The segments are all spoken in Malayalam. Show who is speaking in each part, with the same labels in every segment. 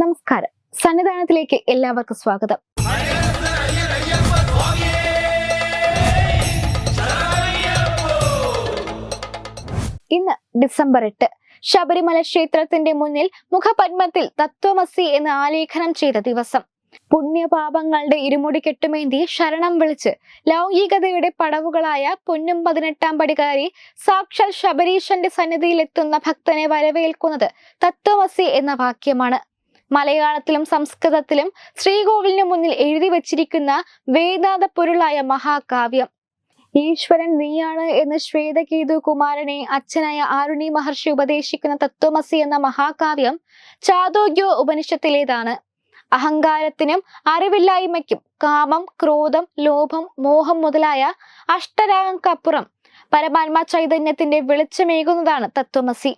Speaker 1: നമസ്കാരം. സന്നിധാനത്തിലേക്ക് എല്ലാവർക്കും സ്വാഗതം. ഇന്ന് ഡിസംബർ എട്ട്. ശബരിമല ക്ഷേത്രത്തിന്റെ മുന്നിൽ മുഖപത്മത്തിൽ തത്വമസി എന്ന് ആലേഖനം ചെയ്ത ദിവസം. പുണ്യപാപങ്ങളുടെ ഇരുമുടി കെട്ടുമേന്തി ശരണം വിളിച്ച് ലൗകികതയുടെ പടവുകളായ പൊന്നും പതിനെട്ടാം പടികാരി സാക്ഷാൽ ശബരീശന്റെ സന്നിധിയിലെത്തുന്ന ഭക്തനെ വരവേൽക്കുന്നത് തത്വമസി എന്ന വാക്യമാണ്. മലയാളത്തിലും സംസ്കൃതത്തിലും ശ്രീകോവിലിന് മുന്നിൽ എഴുതി വച്ചിരിക്കുന്ന വേദാന്ത പൊരുളായ മഹാകാവ്യം. ഈശ്വരൻ നീയാണ് എന്ന് ശ്വേതകേതു കുമാരനെ അച്ഛനായ ആരുണി മഹർഷി ഉപദേശിക്കുന്ന തത്വമസി എന്ന മഹാകാവ്യം ചാതോഗ്യോ ഉപനിഷത്തിലേതാണ്. അഹങ്കാരത്തിനും അറിവില്ലായ്മയ്ക്കും കാമം ക്രോധം ലോഭം മോഹം മുതലായ അഷ്ടരാഗങ്ങൾക്കപ്പുറം പരമാത്മ ചൈതന്യത്തിന്റെ വെളിച്ചമേകുന്നതാണ് തത്വമസി.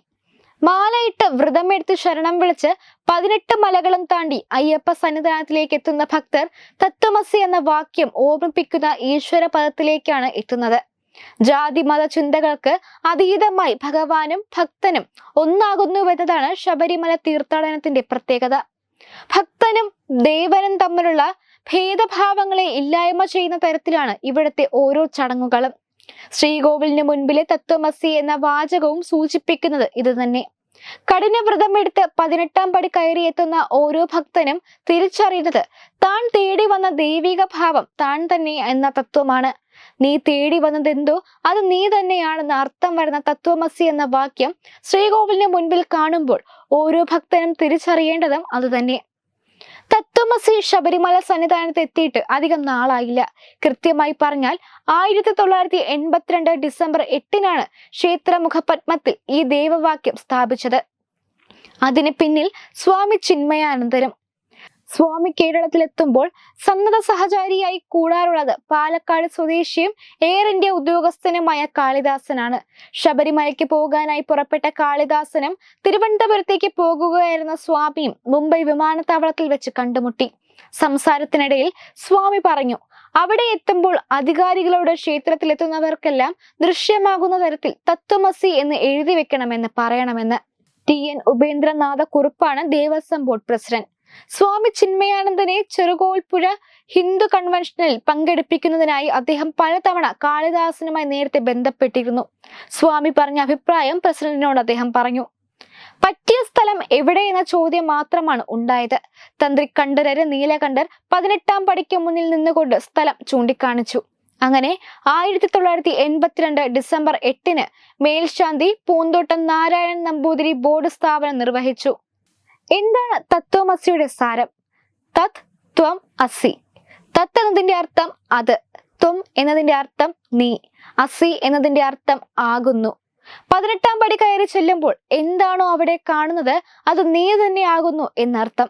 Speaker 1: മാലയിട്ട് വ്രതമെടുത്ത് ശരണം വിളിച്ച് പതിനെട്ട് മലകളും താണ്ടി അയ്യപ്പ സന്നിധാനത്തിലേക്ക് എത്തുന്ന ഭക്തർ തത്വമസി എന്ന വാക്യം ഓർമ്മിപ്പിക്കുന്ന ഈശ്വര പദത്തിലേക്കാണ് എത്തുന്നത്. ജാതി മത ചിന്തകൾക്ക് അതീതമായി ഭഗവാനും ഭക്തനും ഒന്നാകുന്നുവെന്നതാണ് ശബരിമല തീർത്ഥാടനത്തിന്റെ പ്രത്യേകത. ഭക്തനും ദേവനും തമ്മിലുള്ള ഭേദഭാവങ്ങളെ ഇല്ലായ്മ ചെയ്യുന്ന തരത്തിലാണ് ഇവിടുത്തെ ഓരോ ചടങ്ങുകളും. ശ്രീകോവിലിന് മുൻപിലെ തത്വമസി എന്ന വാചകവും സൂചിപ്പിക്കുന്നത് ഇത് തന്നെ. കഠിന വ്രതമെടുത്ത് പതിനെട്ടാം പടി കയറിയെത്തുന്ന ഓരോ ഭക്തനും തിരിച്ചറിയുന്നത് താൻ തേടി വന്ന ദൈവിക ഭാവം താൻ തന്നെ എന്ന തത്വമാണ്. നീ തേടി വന്നതെന്തോ അത് നീ തന്നെയാണെന്ന് അർത്ഥം വരുന്ന തത്വമസി എന്ന വാക്യം ശ്രീകോവിലിന് മുൻപിൽ കാണുമ്പോൾ ഓരോ ഭക്തനും തിരിച്ചറിയേണ്ടതും അതുതന്നെ തത്വമസി ശബരിമല സന്നിധാനത്ത് എത്തിയിട്ട് അധികം നാളായില്ല. കൃത്യമായി പറഞ്ഞാൽ ആയിരത്തി തൊള്ളായിരത്തി എൺപത്തിരണ്ട് ഡിസംബർ എട്ടിനാണ് ക്ഷേത്രമുഖ പത്മത്തിൽ ഈ ദേവവാക്യം സ്ഥാപിച്ചത്. അതിന് പിന്നിൽ സ്വാമി ചിന്മയാനന്ദരും സ്വാമി കേരളത്തിലെത്തുമ്പോൾ സന്നദ്ധ സഹചാരിയായി കൂടാറുള്ളത് പാലക്കാട് സ്വദേശിയും എയർ ഇന്ത്യ ഉദ്യോഗസ്ഥനുമായ കാളിദാസനാണ്. ശബരിമലയ്ക്ക് പോകാനായി പുറപ്പെട്ട കാളിദാസനും തിരുവനന്തപുരത്തേക്ക് പോകുകയായിരുന്ന സ്വാമിയും മുംബൈ വിമാനത്താവളത്തിൽ വെച്ച് കണ്ടുമുട്ടി. സംസാരത്തിനിടയിൽ സ്വാമി പറഞ്ഞു അവിടെ എത്തുമ്പോൾ അധികാരികളോട് ക്ഷേത്രത്തിലെത്തുന്നവർക്കെല്ലാം ദൃശ്യമാകുന്ന തരത്തിൽ തത്വമസി എന്ന് എഴുതി വെക്കണമെന്ന് പറയണമെന്ന്. ടി. എൻ. ഉപേന്ദ്രനാഥ കുറുപ്പാണ് ദേവസ്വം ബോർഡ് പ്രസിഡന്റ്. സ്വാമി ചിന്മയാനന്ദനെ ചെറുകോൽപ്പുഴ ഹിന്ദു കൺവെൻഷനിൽ പങ്കെടുപ്പിക്കുന്നതിനായി അദ്ദേഹം പലതവണ കാളിദാസനുമായി നേരത്തെ ബന്ധപ്പെട്ടിരുന്നു. സ്വാമി പറഞ്ഞ അഭിപ്രായം പ്രസിഡന്റിനോട് അദ്ദേഹം പറഞ്ഞു. പറ്റിയ സ്ഥലം എവിടെ എന്ന ചോദ്യം മാത്രമാണ് ഉണ്ടായത്. തന്ത്രി കണ്ഠരര് നീലകണ്ഠർ പതിനെട്ടാം പടിക്ക് മുന്നിൽ നിന്നുകൊണ്ട് സ്ഥലം ചൂണ്ടിക്കാണിച്ചു. അങ്ങനെ ആയിരത്തി തൊള്ളായിരത്തി എൺപത്തിരണ്ട് ഡിസംബർ എട്ടിന് മേൽശാന്തി പൂന്തോട്ടം നാരായണൻ നമ്പൂതിരി ബോർഡ് സ്ഥാപനം നിർവഹിച്ചു. എന്താണ് തത്വമസിയുടെ സാരം? തത് ത്വം അസി തത് എന്നതിന്റെ അർത്ഥം അത്. ത്വം എന്നതിന്റെ അർത്ഥം നീ. അസി എന്നതിന്റെ അർത്ഥം ആകുന്നു. പതിനെട്ടാം പടി കയറി ചെല്ലുമ്പോൾ എന്താണോ അവിടെ കാണുന്നത് അത് നീ തന്നെ ആകുന്നു എന്നർത്ഥം.